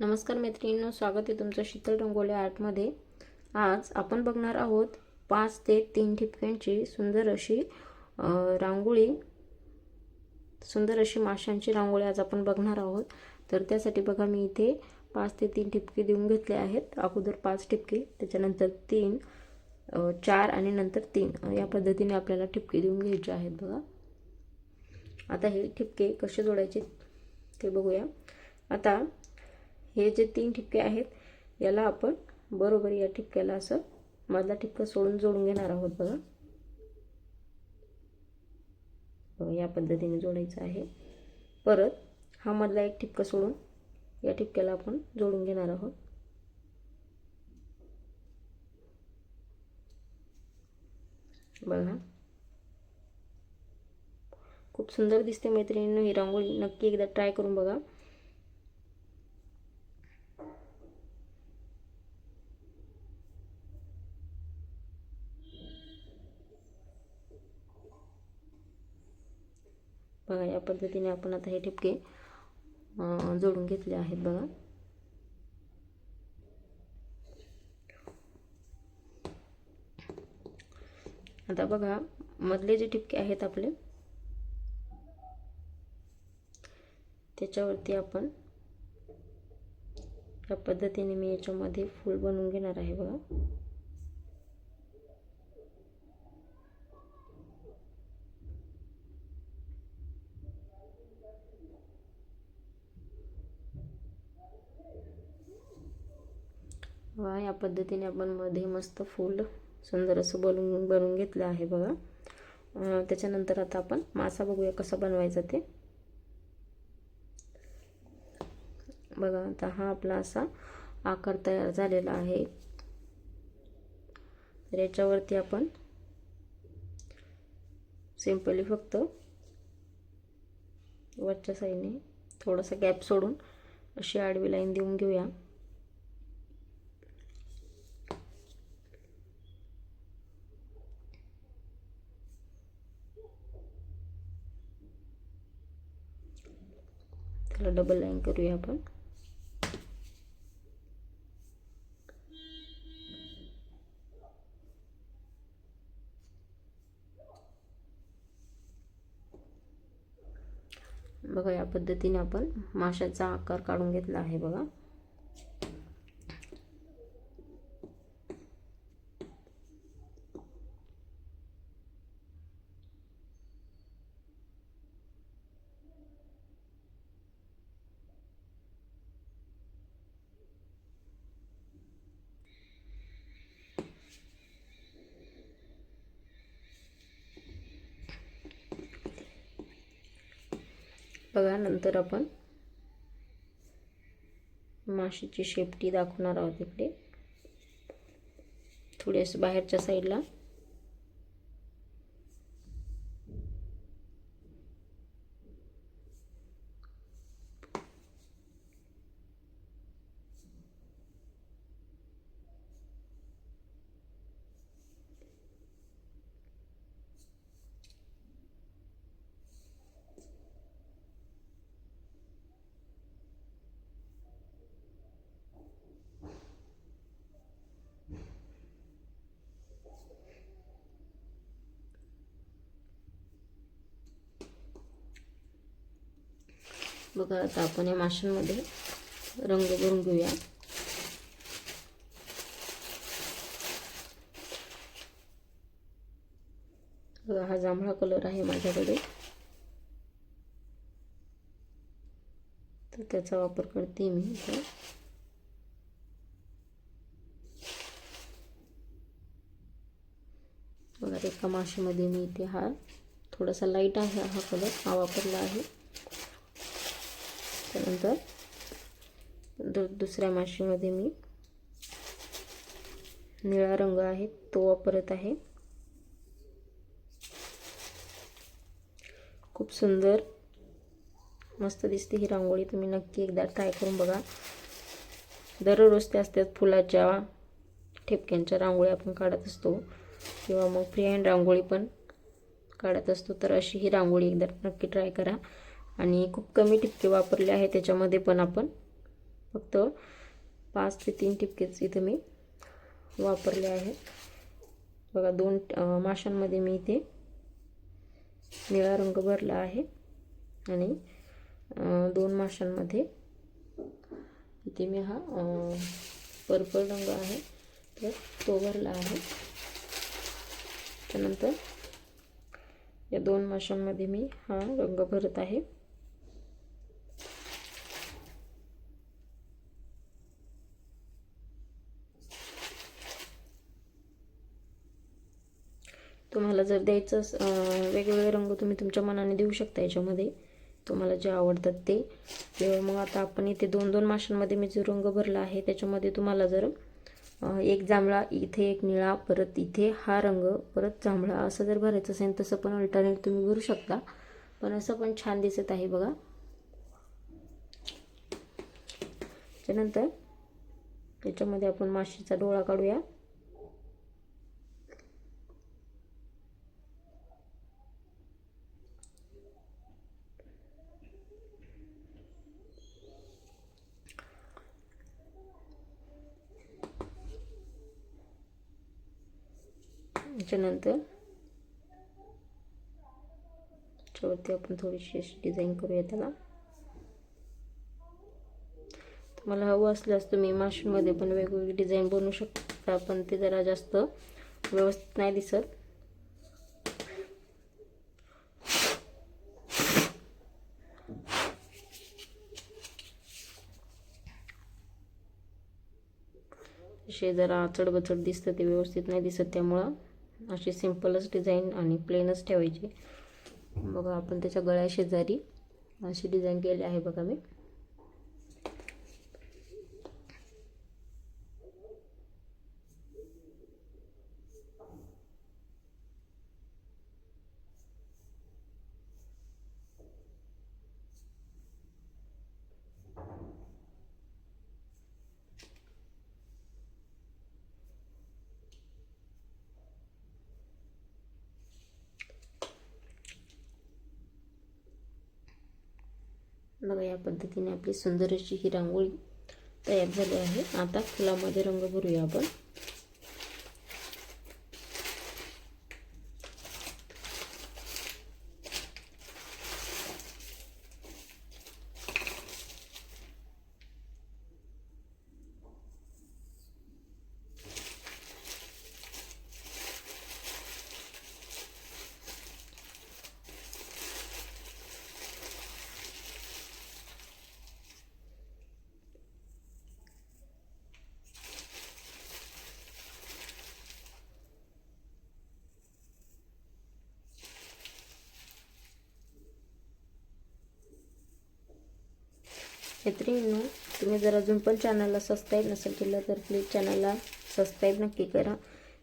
नमस्कार मैत्रिणींनो स्वागत आहे तुमचं शीतल रंगोली आर्टमध्ये आज आपण बघणार आहोत पाच ते तीन ठिपक्यांची सुंदर अशी रांगोळी. सुंदर अशी माशांची रांगोळी आज आपण बघणार आहोत. तर त्यासाठी बघा मी इथे पाच ते तीन ठिपके देऊन घेतले आहेत. अगोदर पाच ठिपके त्याच्यानंतर तीन चार आणि नंतर तीन. या पद्धतीने आपल्याला ठिपके देऊन घ्यायचे आहेत बघा. आता हे ठिपके कसे जोडायचे ते बघूया. आता हे जे तीन ठिपके आहेत याला आपण बरोबर या ठिपक्याला असं मधला ठिपका सोडून जोडून घेणार आहोत बघा. या पद्धतीने जोडायचं आहे. परत हा मधला एक ठिपका सोडून या ठिपक्याला आपण जोडून घेणार आहोत. बघा. खूप सुंदर दिसते मैत्रिणींनो ही रांगोळी नक्की एकदा ट्राय करून बघा. बघा या पद्धतीने आपण आता हे ठिपके जोडून घेतले आहेत बघा. आता बघा मधले जे ठिपके आहेत आपले त्याच्यावरती आपण या पद्धतीने मी याच्यामध्ये फूल बनवून घेणार आहे बघा. वा या पद्धतीने आपण मध्ये मस्त फूल सुंदर असं बनवून बनवून घेतलं आहे बघा. त्याच्यानंतर आता आपण मासा बघूया कसा बनवायचा ते. बघा आता हा आपला असा आकार तयार झालेला आहे. तर याच्यावरती आपण सिम्पली फक्त वरच्या साईडने थोडासा गॅप सोडून अशी आडवी लाईन देऊन घेऊया. त्याला डबल लाईन करूया आपण. बघा या पद्धतीने आपण माशाचा आकार काढून घेतला आहे बघा. बघा नंतर आपण माशीची शेपटी दाखवणार आहोत इकडे. थोडेसे बाहेरच्या साईडला बघा आता आपण या माशांमध्ये रंग भरून घेऊया. बघा हा जांभळा कलर आहे माझ्याकडे. तर त्याचा वापर करते मी इथं. बघा एका माशीमध्ये मी इथे हा थोडासा लाइट आहे हा कलर हा वापरला आहे. त्यानंतर दु दुसऱ्या माशीमध्ये मी निळा रंग आहे तो वापरत आहे. खूप सुंदर मस्त दिसते ही रांगोळी तुम्ही नक्की एकदा ट्राय करून बघा. दररोज त्या असतात फुलाच्या ठेपक्यांच्या रांगोळी आपण काढत असतो किंवा मग फ्री हँड रांगोळी पण काढत असतो. तर अशी ही रांगोळी एकदा नक्की ट्राय करा. आणि खूप कमी टिपके वापरले आहे त्याच्यामध्ये पण आपण. फक्त पाच ते तीन टिपकेच इथे मी वापरले आहेत बघा दोन माशांमध्ये मी इथे निळा रंग भरला आहे आणि दोन माशांमध्ये इथे मी हा पर्पल रंग आहे तर तो भरला आहे. त्यानंतर या दोन माशांमध्ये मी हा रंग भरत आहे. तुम्हाला जर द्यायचं वेगवेगळे रंग तुम्ही तुमच्या मनाने देऊ शकता याच्यामध्ये. तुम्हाला जे आवडतात ते. किंवा मग आता आपण इथे दोन दोन माशांमध्ये मी जो रंग भरला आहे त्याच्यामध्ये तुम्हाला जर एक जांभळा इथे एक निळा परत इथे हा रंग परत जांभळा असं जर भरायचं असेल तसं पण अल्टरनेट तुम्ही भरू शकता. पण असं पण छान दिसत आहे बघा. त्यानंतर त्याच्यामध्ये आपण माशीचा डोळा काढूया. त्याच्यानंतर त्याच्यावरती आपण थोडीशी अशी डिझाईन करूया त्याला. तुम्हाला हवं असल्यास तुम्ही माशीमध्ये पण वेगवेगळी डिझाईन बनवू शकता पण ते जरा जास्त व्यवस्थित नाही दिसत. असे जरा चढबचड दिसतं ते व्यवस्थित नाही दिसत त्यामुळं. अशी सिम्पलच डिझाईन आणि प्लेनच ठेवायची. बघा आपण त्याच्या गळ्या शेजारी अशी डिझाईन केली आहे बघा मी. बघा या पद्धतीने आपली सुंदर अशी ही रांगोळी तयार झाली आहे. आता फुलामध्ये रंग भरूया आपण. मैत्रिणींनो तुम्ही जर अजून पण चॅनलला सबस्क्राईब नसेल केलं तर प्लीज चॅनलला सबस्क्राईब नक्की करा.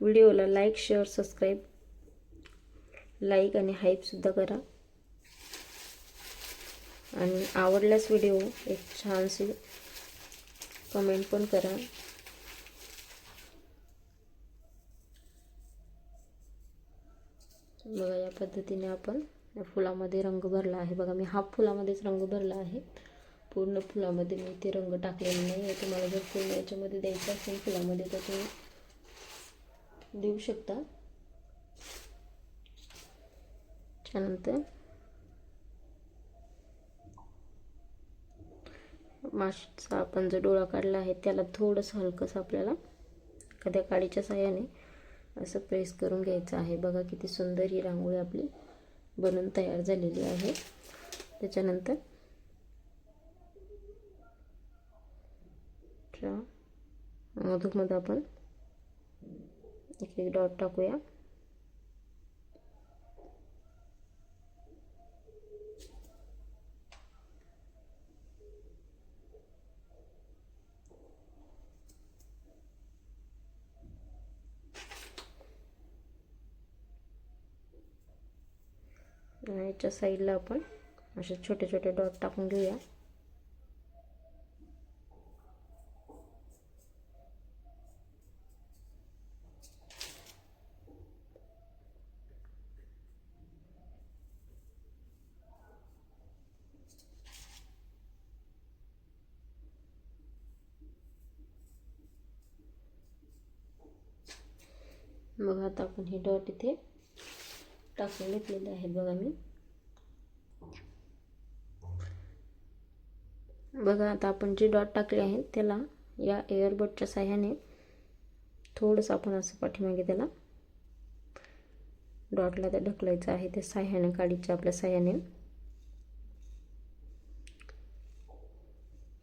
व्हिडिओला लाईक शेअर सबस्क्राईब लाईक आणि हाईपसुद्धा करा. आणि आवडल्यास व्हिडिओ एक छानशी कमेंट पण करा. बघा या पद्धतीने आपण या फुलामध्ये रंग भरला आहे. बघा मी हाफ फुलामध्येच रंग भरला आहे. पूर्ण फुलामध्ये मी ते रंग टाकलेले नाही आहे. तुम्हाला जर पूर्ण याच्यामध्ये द्यायचं असेल फुलामध्ये तर तुम्ही देऊ शकता. त्यानंतर माशीचा आपण जो डोळा काढला आहे त्याला थोडंसं हलकंसं आपल्याला एखाद्या काडीच्या साह्याने असं प्रेस करून घ्यायचं आहे. बघा किती सुंदर ही रांगोळी आपली बनून तयार झालेली आहे. त्याच्यानंतर मधूमध्ये आपण. एक एक डॉट टाकूया याच्या साईडला आपण असे छोटे छोटे डॉट टाकून घेऊया. बघा आता आपण हे डॉट इथे टाकून घेतलेले आहेत बघा मी. बघा आता आपण जे डॉट टाकले आहेत त्याला या एअरबडच्या साह्याने थोडंसं आपण असं पाठीमागे त्याला डॉटला त्या ढकलायचं आहे त्या साह्याने काडीच्या आपल्या साह्याने.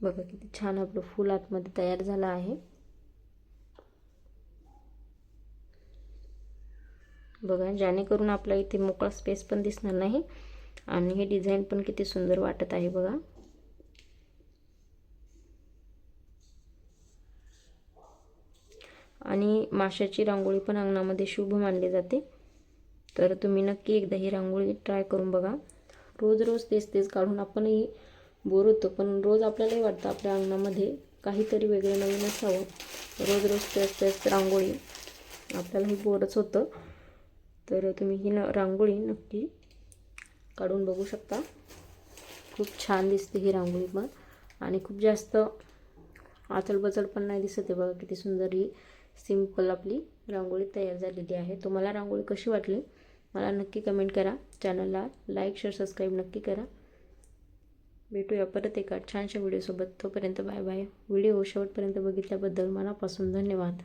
बघा किती छान आपलं फूल आतमध्ये तयार झालं आहे. बघा जेणेकरून आपला इथे मोकळा स्पेस पण दिसणार नाही. आणि हे डिझाईन पण किती सुंदर वाटत आहे बघा. आणि माशाची रांगोळी पण अंगणामध्ये शुभ मानली जाते. तर तुम्ही नक्की एकदा ही रांगोळी ट्राय करून बघा. रोज रोज तेच तेच काढून आपणही बोर होतो पण रोज आपल्यालाही वाटतं आपल्या अंगणामध्ये काहीतरी वेगळं नवीन असावं. रोज रोज तेच तेच रांगोळी आपल्यालाही बोरच होतं. तर तुम्ही ही न रांगोळी नक्की काढून बघू शकता. खूप छान दिसते ही रांगोळी पण. आणि खूप जास्त आचलबचल पण नाही दिसत आहे बघा किती सुंदर ही सिंपल आपली रांगोळी तयार झालेली आहे. तुम्हाला रांगोळी कशी वाटली? मला नक्की कमेंट करा. चॅनलला लाईक शेअर सबस्क्राईब नक्की करा. भेटूया परत एका छानशा व्हिडिओसोबत तोपर्यंत बाय बाय व्हिडिओ शेवटपर्यंत बघितल्याबद्दल मनापासून धन्यवाद.